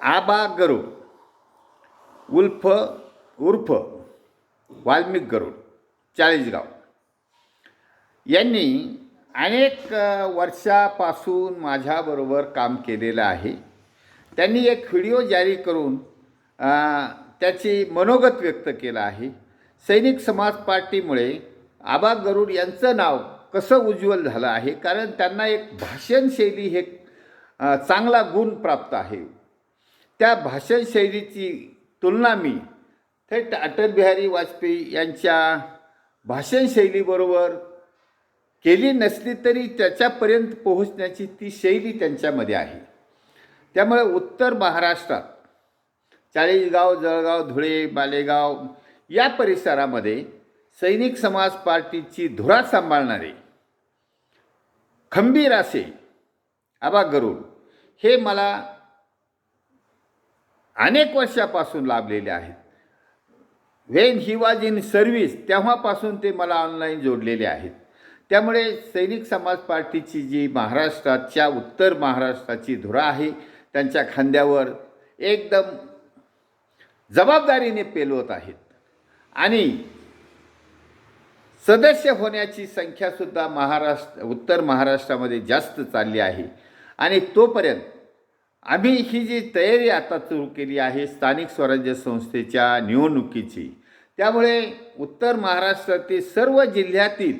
आबा गरुड wolf उर्फ वाल्मिक गरुड चाळीसगाव. यांनी अनेक वर्षापासून माझ्याबरोबर काम केलेलं आहे. त्यांनी एक व्हिडिओ जारी करून त्याची मनोगत व्यक्त केलं आहे. सैनिक समाज पार्टीमुळे आबा गरुड यांचं नाव कसं उज्ज्वल झालं आहे? कारण त्यांना एक भाषण शैली हे चांगला गुण प्राप्त आहे. त्या भाषणशैलीची तुलना मी थेट अटल बिहारी वाजपेयी यांच्या भाषणशैलीबरोबर केली नसली तरी त्याच्यापर्यंत पोहोचण्याची ती शैली त्यांच्यामध्ये आहे. त्यामुळे उत्तर महाराष्ट्रात चाळीसगाव जळगाव धुळे मालेगाव या परिसरामध्ये सैनिक समाज पार्टीची धुरा सांभाळणारे खंबीर असे आबा गरुड हे मला अनेक वर्षापासून लाभलेले आहेत. When he was in service तेव्हापासून ते मला ऑनलाईन जोडलेले आहेत. त्यामुळे सैनिक समाज पार्टीची जी महाराष्ट्राच्या उत्तर महाराष्ट्राची धुरा आहे त्यांच्या खांद्यावर एकदम जबाबदारीने पेलवत आहेत. आणि सदस्य होण्याची संख्यासुद्धा महाराष्ट्र उत्तर महाराष्ट्रामध्ये जास्त चालली आहे. आणि तोपर्यंत आम्ही ही जी तयारी आता सुरू केली आहे स्थानिक स्वराज्य संस्थेच्या निवडणुकीची त्यामुळे उत्तर महाराष्ट्रातील सर्व जिल्ह्यातील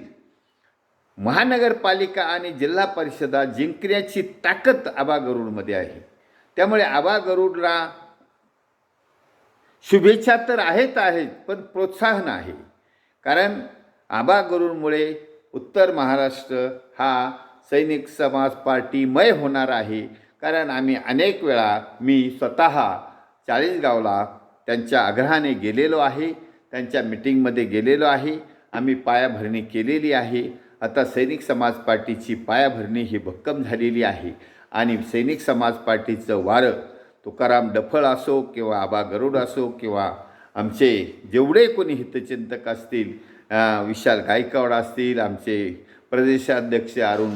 महानगरपालिका आणि जिल्हा परिषदा जिंकण्याची ताकद आबा गरुडमध्ये आहे. त्यामुळे आबा गरुडला शुभेच्छा तर आहेत आहेत पण प्रोत्साहन आहे. कारण आबा गरुडमुळे उत्तर महाराष्ट्र हा सैनिक समाज पार्टीमय होणार आहे. कारण आम्ही अनेक वेळा मी स्वतः चाळीसगावला त्यांच्या आग्रहाने गेलेलो आहे त्यांच्या मिटिंगमध्ये गेलेलो आहे आम्ही पायाभरणी केलेली आहे. आता सैनिक समाज पार्टीची पायाभरणी ही भक्कम झालेली आहे. आणि सैनिक समाज पार्टीचं वारं तुकाराम डफळ असो किंवा आबा गरुड असो किंवा आमचे जेवढे कोणी हितचिंतक असतील विशाल गायकवाड असतील आमचे प्रदेशाध्यक्ष अरुण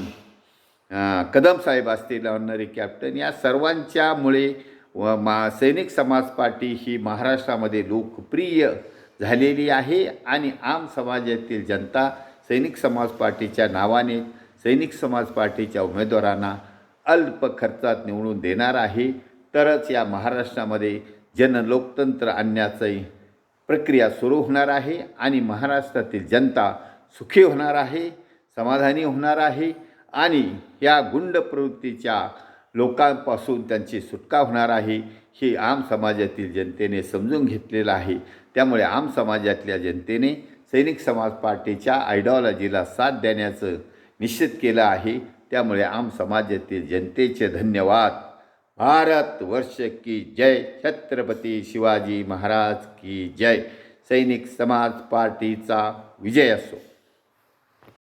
कदम साहेब असतील ऑनरी कॅप्टन या सर्वांच्यामुळे व मा सैनिक समाज पार्टी ही महाराष्ट्रामध्ये लोकप्रिय झालेली आहे आणि आम समाजातील जनता सैनिक समाज पार्टीच्या नावाने सैनिक समाज पार्टीच्या उमेदवारांना अल्प खर्चात निवडून देणार आहे. तरच या महाराष्ट्रामध्ये जनलोकतंत्र आणण्याची प्रक्रिया सुरू होणार आहे आणि महाराष्ट्रातील जनता सुखी होणार आहे समाधानी होणार आहे. आणि या गुंड प्रवृत्तीच्या लोकांपासून त्यांची सुटका होणार आहे हे आम समाजातील जनतेने समजून घेतलेलं आहे. त्यामुळे आम समाजातल्या जनतेने सैनिक समाज पार्टीच्या आयडिओलॉजीला साथ देण्याचं निश्चित केलं आहे. त्यामुळे आम समाजातील जनतेचे धन्यवाद. भारत वर्ष की जय. छत्रपती शिवाजी महाराज की जय. सैनिक समाज पार्टीचा विजय असो.